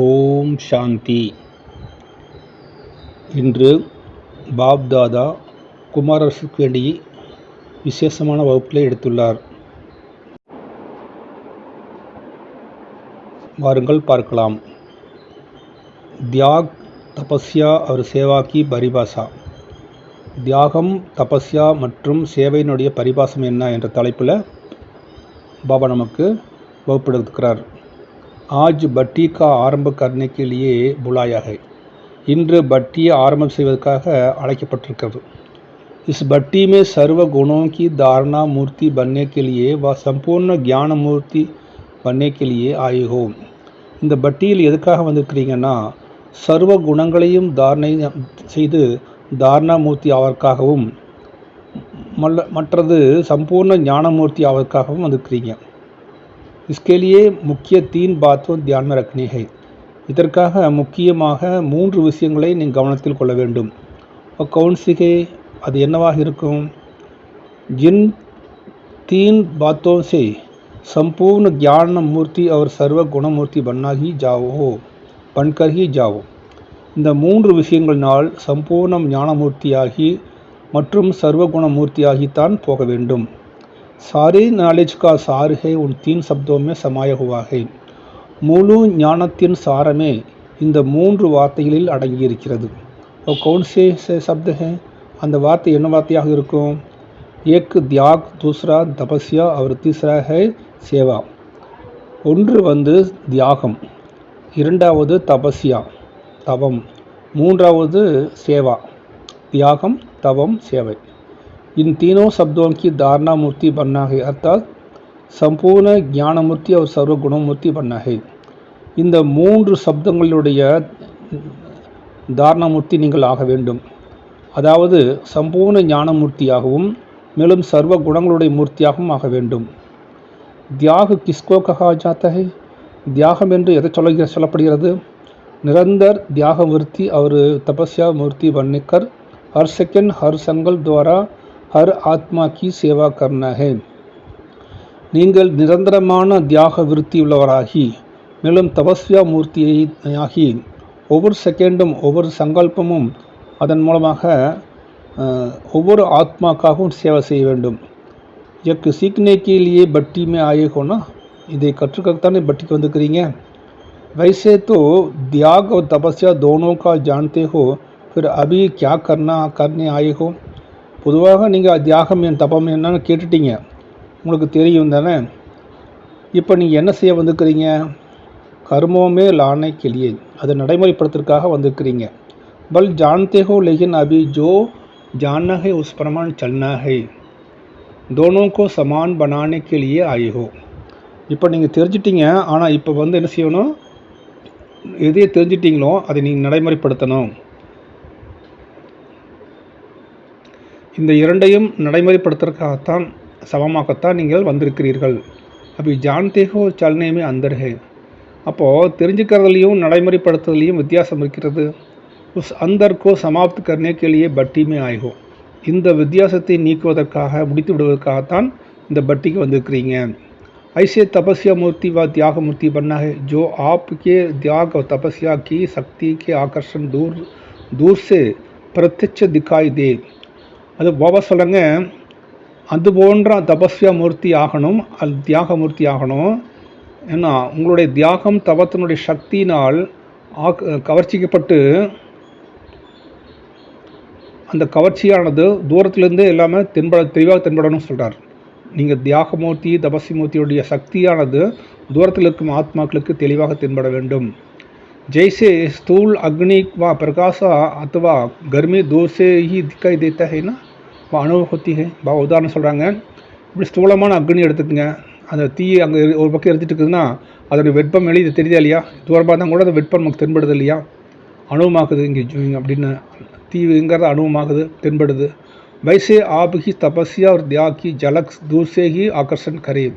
ஓம் சாந்தி. இன்று பாப்தாதா குமாரசுக்கு வேண்டி விசேஷமான வகுப்பில் எடுத்துள்ளார். வாருங்கள் பார்க்கலாம். தியாக் தபஸ்யா அவர் சேவாக்கி பரிபாசா. பரிபாஷா தியாகம் தபஸ்யா மற்றும் சேவையினுடைய பரிபாசம் என்ன என்ற தலைப்பில் பாபா நமக்கு வகுப்பெடுக்கிறார் आज பட்டி கா ஆரம்ப करने के लिए बुलाया है இன்று பட்டியை ஆரம்பம் செய்வதற்காக அழைக்கப்பட்டிருக்கிறது इस भट्टी में सर्व गुणों की धारणा मूर्ति बनने के लिए व संपूर्ण ज्ञान मूर्ति बनने के लिए आए हो இந்த பட்டியில் எதுக்காக வந்திருக்கிறீங்கன்னா சர்வ குணங்களையும் தாரணை செய்து தாரணாமூர்த்தி ஆவதற்காகவும் மல்ல மற்றது சம்பூர்ண ஞானமூர்த்தி ஆவதற்காகவும் வந்திருக்கிறீங்க इसके लिए முக்கிய தீன் பாத்தும் தியானம் ரக்னே ஹை இதற்காக முக்கியமாக மூன்று விஷயங்களை நீங்கள் கவனத்தில் கொள்ள வேண்டும் கவுன்சிகை அது என்னவாக இருக்கும் ஜின் தீன் பாத்தோं से संपूर्ण ज्ञान मूर्ति और सर्व குணமூர்த்தி बनना ही जाओ बनकर ही जाओ இந்த மூன்று விஷயங்களினால் சம்பூர்ணம் ஞானமூர்த்தியாகி மற்றும் சர்வ குணமூர்த்தியாகித்தான் போக வேண்டும் सारे नॉलेज का सार है उन तीन शब्दों में समाया हुआ है முழு ஞானத்தின் சாரமே இந்த மூன்று வார்த்தைகளில் அடங்கியிருக்கிறது கவுன் சே சப்த ஹே அந்த வார்த்தை என்ன வார்த்தையாக இருக்கும் ஏக் தியாக் தூசரா தபஸ்யா அவர் தீசரா ஹே சேவா ஒன்று வந்து தியாகம் இரண்டாவது தபஸ்யா தவம் மூன்றாவது சேவா தியாகம் தவம் சேவை इन तीनों शब्दों की धारणा मूर्ति बनना है अर्थात சம்பூர்ண ஞானமூர்த்தி அவர் சர்வ குணமூர்த்தி பண்ண है இந்த மூன்று சப்தங்களுடைய தாரணமூர்த்தி நீங்கள் ஆக வேண்டும் அதாவது சம்பூர்ண ஞானமூர்த்தியாகவும் மேலும் சர்வ குணங்களுடைய மூர்த்தியாகவும் ஆக வேண்டும் தியாக கிஸ்கோ கஹா ஜாத்த है தியாகம் என்று எதை சொல்ல சொல்லப்படுகிறது நிரந்தர் தியாக மூர்த்தி அவர் தபஸ்யா மூர்த்தி பண்ணிக்கர் हर सेकंड हर संकल्प द्वारा ஹர் ஆத்மா கி சேவா கர்னா ஹே நீங்கள் நிரந்தரமான தியாக விருத்தி உள்ளவராகி மேலும் தபஸ்யா மூர்த்தியை ஆகி ஒவ்வொரு செகண்டும் ஒவ்வொரு சங்கல்பமும் அதன் மூலமாக ஒவ்வொரு ஆத்மாக்காகவும் சேவை செய்ய வேண்டும் எக்கு சீக்னே கே லியே பட்டி மே ஆயே ஹோனா இதை கற்றுக்கத்தானே பட்டிக்கு வந்துக்கிறீங்க वैसे तो त्याग और तपस्या दोनों का जानते हो फिर अभी क्या करना करने आए हो பொதுவாக நீங்கள் தியாகம் என் தபம் என்னன்னு கேட்டுட்டீங்க உங்களுக்கு தெரியும் தானே இப்போ நீங்கள் என்ன செய்ய வந்திருக்கிறீங்க கர்மோமே லானை கிளியே அதை நடைமுறைப்படுத்துறதுக்காக வந்திருக்கிறீங்க பல் ஜான்தே ஹோ लेकिन अभी जो जानना है उस प्रमाण चलना है दोनों को समान बनाने के लिए आए हो இப்போ நீங்கள் தெரிஞ்சிட்டீங்க ஆனால் இப்போ வந்து என்ன செய்யணும் எதையே தெரிஞ்சிட்டிங்களோ அதை நீங்கள் நடைமுறைப்படுத்தணும் இந்த இரண்டையும் நடைமுறைப்படுத்துறதுக்காகத்தான் சமமாகத்தான் நீங்கள் வந்திருக்கிறீர்கள் அப்படி ஜான்தேகோ சலனையுமே அந்தர்ஹே அப்போது தெரிஞ்சுக்கிறதுலையும் நடைமுறைப்படுத்துறதுலையும் வித்தியாசம் இருக்கிறது உஸ் அந்தர்கோ சமாப்த் கர்னே கேளியே பட்டியுமே ஆகும் இந்த வித்தியாசத்தை நீக்குவதற்காக முடித்து விடுவதற்காகத்தான் இந்த பட்டிக்கு வந்திருக்கிறீங்க ऐसे तपस्या मूर्ति व त्याग मूर्ति बनना है जो आपके त्याग और तपस्या की शक्ति के आकर्षण दूर दूर से प्रत्यक्ष दिखाई दे அது பாபா சொல்கிறாங்க அது போன்ற தபஸ்யா மூர்த்தி ஆகணும் அது தியாக மூர்த்தி ஆகணும். ஏன்னா உங்களுடைய தியாகம் தவத்தினுடைய சக்தியினால் ஆக் கவர்ச்சிக்கப்பட்டு அந்த கவர்ச்சியானது தூரத்திலேருந்து எல்லாமே தென்பட தெளிவாக தென்படணும்னு சொல்கிறார் நீங்கள் தியாகமூர்த்தி தபசிமூர்த்தியுடைய சக்தியானது தூரத்தில் இருக்கும் ஆத்மாக்களுக்கு தெளிவாக தென்பட வேண்டும். ஜெய்சே ஸ்தூல் அக்னி வா பிரகாசா அத்துவா கர்மி தூசே ஹி திக்காய் தேத்தா அனுபவத்தி பா உதாரணம் சொல்கிறாங்க இப்படி ஸ்தூலமான அக்னி எடுத்துக்கங்க. அந்த தீயை அங்கே ஒரு பக்கம் எரிஞ்சிட்டு இருக்குதுன்னா அதோடய வெப்பம் வெளியே இது தெரியுதா இல்லையா? தூரமாக தான் கூட அந்த வெப்பம் நமக்கு தென்படுது இல்லையா? அனுபவமாக்குது இங்கே அப்படின்னு. தீவுங்கிறத அனுபவமாகுது தென்படுது. வைசே ஆபிகி தபஸ்யா ஒரு தியாகி ஜலக்ஸ் தூசேகி ஆகர்ஷன் கரே.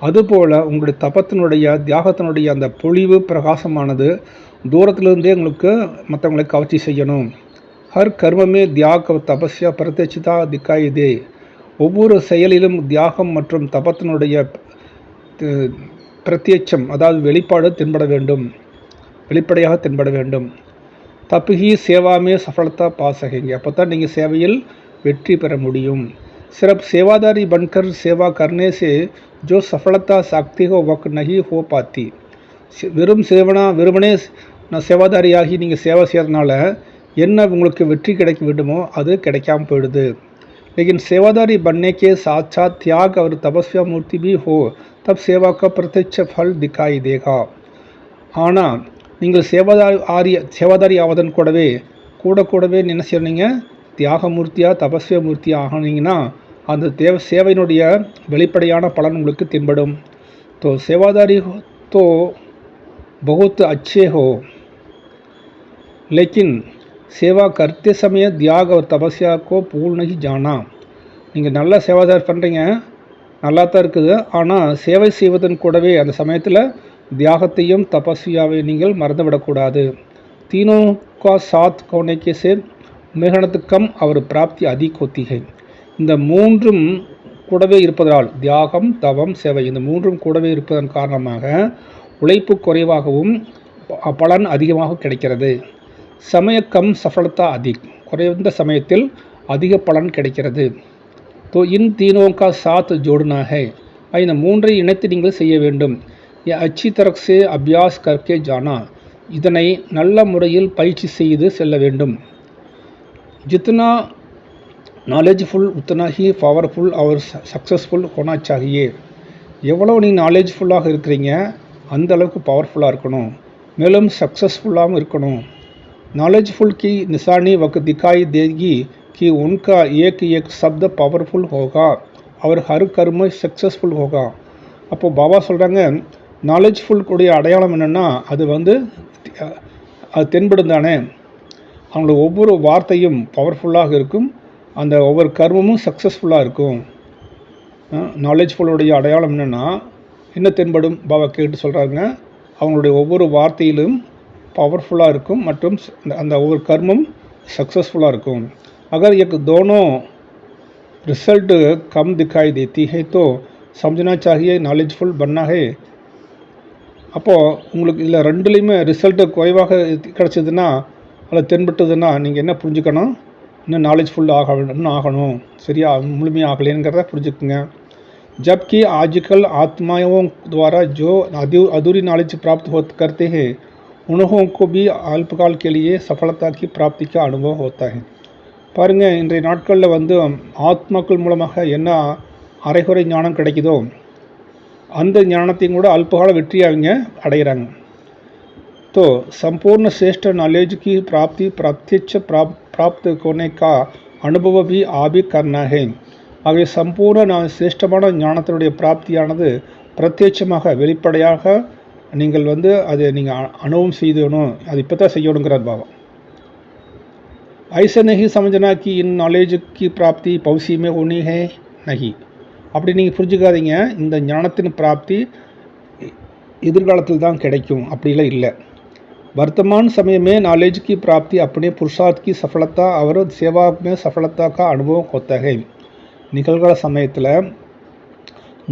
அதுபோல் உங்களுடைய தபத்தினுடைய தியாகத்தினுடைய அந்த பொழிவு பிரகாசமானது தூரத்திலிருந்தே உங்களுக்கு மற்றவங்களை கவர்ச்சி செய்யணும். ஹர் கர்மமே தியாக தபஸ்யா பிரத்யட்சிதா திக்காயுதே ஒவ்வொரு செயலிலும் தியாகம் மற்றும் தபத்தினுடைய பிரத்யட்சம் அதாவது வெளிப்பாடு தென்பட வேண்டும். வெளிப்படையாக தென்பட வேண்டும். தப்புகி சேவாமே சஃலத்தா பாசகிங்க. அப்போ தான் நீங்கள் சேவையில் வெற்றி பெற முடியும். சிறப்பு சேவாதாரி பன்கர் சேவா கர்ணேசே ஜோ சஃலத்தா ஹோ வக் நகி ஹோ பாத்தி. வெறும் சேவனா வெறுமனே நான் சேவாதாரியாகி நீங்கள் சேவை செய்கிறதுனால என்ன உங்களுக்கு வெற்றி கிடைக்க வேண்டுமோ அது கிடைக்காம போயிடுது लेकिन सेवादारी बनने के साथ साथ त्याग और तपस्या मूर्ति भी हो तब सेवा का प्रत्यक्ष फल दिखाई देगा ஆனால் நீங்கள் சேவாதாரி ஆரிய சேவாதாரி ஆவதன் கூடவே கூட கூடவே என்ன செய்யறீங்க தியாகமூர்த்தியாக தபஸ்விய மூர்த்தி ஆகினீங்கன்னா அந்த தேவ சேவையினுடைய வெளிப்படையான பலன் உங்களுக்கு தென்படும் तो सेवादारी हो तो बहुत अच्छे हो लेकिन सेवा करते समय त्याग और तपस्या को भूल नहीं जाना நீங்கள் நல்ல சேவாதாரி பண்ணுறீங்க நல்லா தான் இருக்குது ஆனால் சேவை செய்வதன் கூடவே அந்த சமயத்தில் தியாகத்தையும் தபஸ்வியாவை நீங்கள் மறந்துவிடக்கூடாது तीनों का साथ होने के से मेहनत कम और प्राप्ति अधिक होती है இந்த மூன்றும் கூடவே இருப்பதால் தியாகம் தவம் சேவை இந்த மூன்றும் கூடவே இருப்பதன் காரணமாக உழைப்பு குறைவாகவும் ப- பலன் அதிகமாக கிடைக்கிறது சமய கம் சஃலத்தா அதிக். குறைந்த சமயத்தில் அதிக பலன் கிடைக்கிறது. தோ இன் தீனோங்கா சாத் ஜோடுனாக. ஹே இந்த மூன்றை இணைத்து நீங்கள் செய்ய வேண்டும். அச்சி தரக்ஸே அபியாஸ் கர்கே ஜானா. இதனை நல்ல முறையில் பயிற்சி செய்து செல்ல வேண்டும். ஜித்னா நாலேஜ்ஃபுல் உத்தனா ஹி பவர்ஃபுல் அவர் சக்ஸஸ்ஃபுல் ஹோனா எவ்வளோ நீ நாலேஜ்ஃபுல்லாக இருக்கிறீங்க அந்த அளவுக்கு பவர்ஃபுல்லாக இருக்கணும். மேலும் சக்ஸஸ்ஃபுல்லாகவும் இருக்கணும். नॉलेजफुल की निशानी वक्त दिखाई देगी कि उनका एक एक शब्द पावरफुल होगा और हर कर्म सक्सेसफुल होगा அப்போ பாபா சொல்கிறாங்க நாலேஜ்ஃபுல் கூடிய அடையாளம் என்னென்னா அது வந்து அஹ், அது தென்படும் தானே அவங்களோட ஒவ்வொரு வார்த்தையும் பவர்ஃபுல்லாக இருக்கும் அந்த ஒவ்வொரு கர்மமும் சக்ஸஸ்ஃபுல்லாக இருக்கும் நாலேஜ்ஃபுல்லுடைய அடையாளம் என்னென்னா என்ன தென்படும் பாபா கேட்டு சொல்கிறாங்க அவங்களுடைய ஒவ்வொரு வார்த்தையிலும் பவர்ஃபுல்லாக இருக்கும் மற்றும் ஸ்- அந்த- அந்த ஒவ்வொரு கர்மம் சக்ஸஸ்ஃபுல்லாக இருக்கும் अगर एक दोनों रिजल्ट कम दिखाई देती है तो समझना चाहिए नॉलेजफुल बनना है அப்போது உங்களுக்கு இதில் ரெண்டுலேயுமே ரிசல்ட்டு குறைவாக கிடச்சிதுன்னா அதில் தென்பட்டதுன்னா நீங்கள் என்ன புரிஞ்சுக்கணும் இன்னும் நாலேஜ்ஃபுல் ஆக இன்னும் ஆகணும் சரியா முழுமையாக ஆகலைங்கிறத புரிஞ்சுக்குங்க जबकि आजकल आत्माओं द्वारा जो अधू अधूरी नॉलेज प्राप्त हो करते हैं उन्हों को भी अल्पकाल के लिए सफलता की प्राप्ति का अनुभव होता है பாருங்க இன்றைய நாட்களில் வந்து ஆத்மாக்கள் மூலமாக என்ன அரைகுறை ஞானம் கிடைக்குதோ அந்த ஞானத்தையும் கூட அல்பகால வெற்றி அவங்க அடைகிறாங்க तो संपूर्ण श्रेष्ठ नॉलेज की प्राप्ति प्रत्यक्ष प्राप, प्राप्त होने का अनुभव भी ஆபி करना है ஆகவே சம்பூர்ண நா- சிரேஷ்டமான ஞானத்தினுடைய பிராப்தியானது பிரத்யட்சமாக வெளிப்படையாக நீங்கள் வந்து அதை நீங்கள் அ- அனுபவம் செய்தணும் அது இப்போ தான் செய்யணுங்கிறார் பாபா ऐसे नहीं समझना कि इन नॉलेज की प्राप्ति भविष्य में होनी है नहीं அப்படி நீங்கள் புரிஞ்சுக்காதீங்க இந்த ஞானத்தின் பிராப்தி எ- எதிர்காலத்தில் தான் கிடைக்கும் அப்படிலாம் இல்லை वर्तमान समय में नॉलेज की प्राप्ति अपने पुरुषार्थ की सफलता और सेवा में सफलता का अनुभव होता है நிகழ்கால சமயத்தில்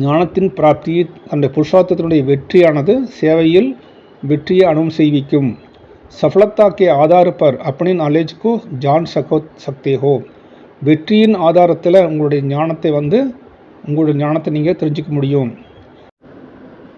ஞானத்தின் பிராப்தி அந்த புருஷார்த்தத்தினுடைய வெற்றியானது சேவையில் வெற்றியை அனுபவம் செய்விக்கும். சஃலத்தாக்கே ஆதாரப்பர் அப்படின்னு நாலேஜ்க்கு ஜான் சகோ சக்தேஹோ வெற்றியின் ஆதாரத்தில் உங்களுடைய ஞானத்தை வந்து உங்களுடைய ஞானத்தை நீங்கள் தெரிஞ்சுக்க முடியும்.